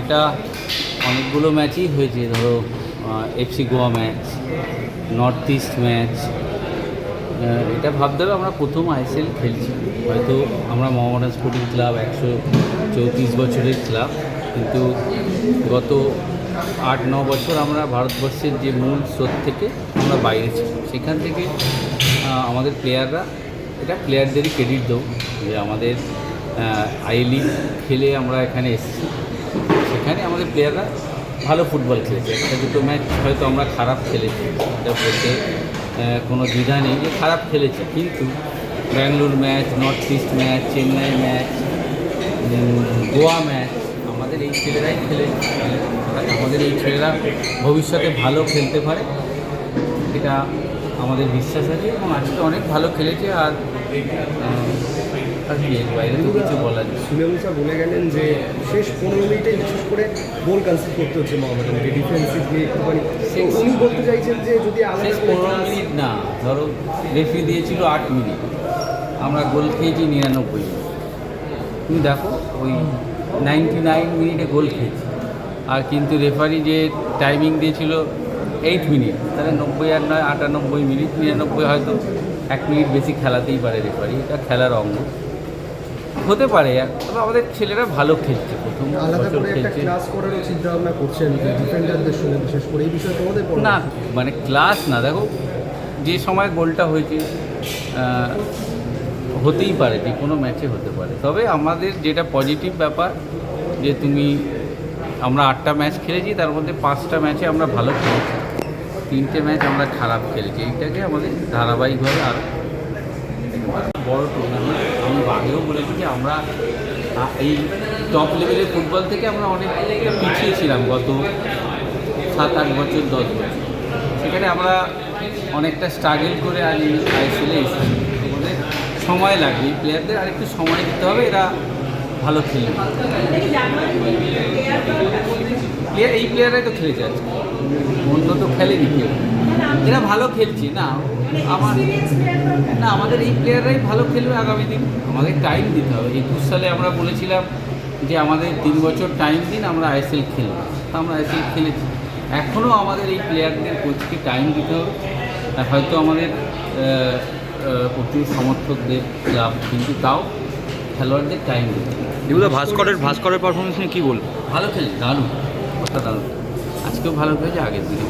এটা অনেকগুলো ম্যাচই হয়েছে, ধরো FC Goa match north east match এটা ভাবতে হবে আমরা প্রথম আইএসএল খেলছি। হয়তো আমরা মোহামেডান স্পোর্টিং ক্লাব একশো চৌত্রিশ বছরের ক্লাব কিন্তু গত আট, ন বছর আমরা ভারতবর্ষের যে মূল স্রোত থেকে আমরা বাইরে ছিলাম। সেখান থেকে আমাদের প্লেয়াররা এটা প্লেয়ারদেরই ক্রেডিট দেবো যে আমাদের আই লিগ খেলে আমরা এখানে এসেছি। সেখানে আমাদের প্লেয়াররা ভালো ফুটবল খেলেছে। একটা দুটো ম্যাচ হয়তো আমরা খারাপ খেলেছি এটা বলতে কোনো দ্বিধা নেই যে খারাপ খেলেছি। কিন্তু Bangalore match north east match Chennai match Goa match আমাদের এই ছেলেরাই খেলে আমাদের এই ছেলেরা ভবিষ্যতে ভালো খেলতে পারে। এটা আমাদের বিশ্বাস আছে এবং আজকে অনেক ভালো খেলেছে আর বাইরে তো কিছু সুনীল স্যার বলে গেলেন যে শেষ পনেরো মিনিটে বিশেষ করে গোল কনসিড করতে হচ্ছে মোহামেডানকে ডিফেন্সিভ দিয়ে একটুখানি। উনি বলতে চাইছেন যে যদি আলাদা শেষ পনেরো মিনিট না ধরো রেফি দিয়েছিল আট মিনিট আমরা গোল খেয়েছি নিরানব্বই মিনিট। তুমি দেখো ওই নাইনটি নাইন মিনিটে গোল খেয়েছি। আর কিন্তু রেফারি যে টাইমিং দিয়েছিল এইট মিনিট তাহলে নব্বই আর নয় আটানব্বই মিনিট নিরানব্বই হয়তো এক মিনিট বেশি খেলাতেই পারে রেফারি এটা খেলার অঙ্গ। হতে পারে তবে আমাদের ছেলেরা ভালো খেলছে প্রথম বছর না মানে ক্লাস না দেখো যে সময় গোলটা হয়েছে হতেই পারে যে কোনো ম্যাচে হতে পারে। তবে আমাদের যেটা পজিটিভ ব্যাপার যে তুমি আমরা আটটা ম্যাচ খেলেছি তার মধ্যে পাঁচটা ম্যাচে আমরা ভালো খেলেছি। তিনটে ম্যাচ আমরা খারাপ খেলেছি এইটাকে আমাদের ধারাবাহিকভাবে আর বড় টুর্নামেন্ট আমি আগেও বলেছি যে আমরা এই টপ লেভেলের ফুটবল থেকে আমরা অনেকটা পিছিয়ে ছিলাম গত সাত আট বছর, দশ বছর। সেখানে আমরা অনেকটা স্ট্রাগল করে আজ আইসিএলে এসেছি। আমাদের সময় লাগবে, এই প্লেয়ারদের আরেকটু সময় দিতে হবে, এরা ভালো খেলবে। প্লেয়ার এই প্লেয়াররাই তো খেলেছে আজকে। অন্য তো খেলেনি কেউ। এরা ভালো খেলছে, না। আমার না আমাদের এই প্লেয়াররাই ভালো খেলবে আগামী দিন। আমাদের টাইম দিতে হবে। একুশ সালে আমরা বলেছিলাম যে আমাদের তিন বছর টাইম দিন আমরা আইএসএল খেলব। তা আমরা আইএসএল খেলেছি। এখনও আমাদের এই প্লেয়ারদের কোচকে টাইম দিতে হবে। হয়তো আমাদের প্রচুর সমর্থকদের ক্লাব কিন্তু তাও খেলোয়াড়দের টাইম দিতে হবে। এগুলো ভাস্করের ভাস্করের পারফরমেন্স নিয়ে কী বলব? ভালো খেলে দারুণ। কথা দারুণ আজকেও ভালো খেলেছে আগের দিনে